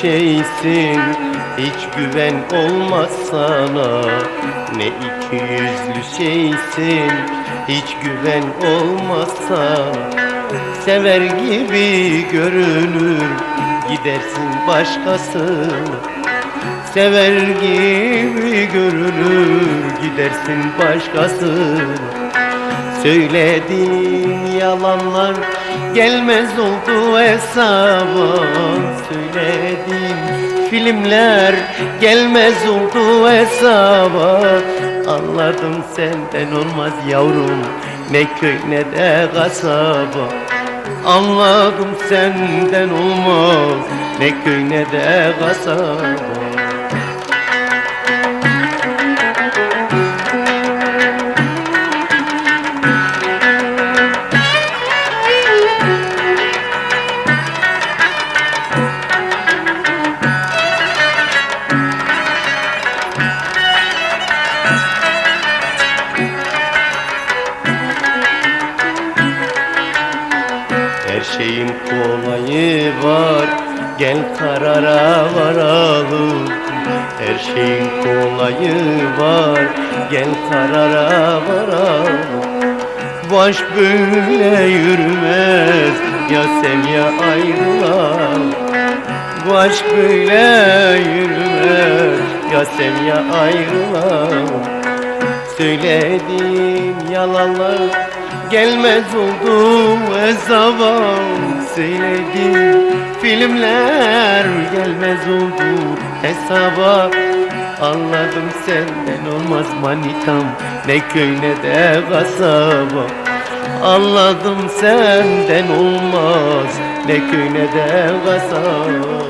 Şeysin. Hiç güven olmaz sana. Ne iki yüzlü şeysin. Hiç güven olmaz sana. Sever gibi görünür. Gidersin başkasına. Sever gibi görünür. Gidersin başkasına. Söylediğin yalanlar gelmez oldu hesaba Söylediğin filmler. Gelmez oldu hesaba Anladım senden olmaz yavrum ne köy ne de kasaba. Anladım senden olmaz ne köy ne de kasaba şeyin kolayı var. Gel karara varalım. Her şeyin kolayı var. Gel karara varalım. Bu aşk böyle yürümez. Ya sev ya ayrılalım Bu aşk böyle yürümez. Ya sev ya ayrılalım Söylediğin yalanlar gelmez oldu hesaba Söylediğin filmler gelmez oldu. Hesaba Anladım senden olmaz manitam. Ne köy ne de kasaba. Anladım senden olmaz. Ne köy ne de kasaba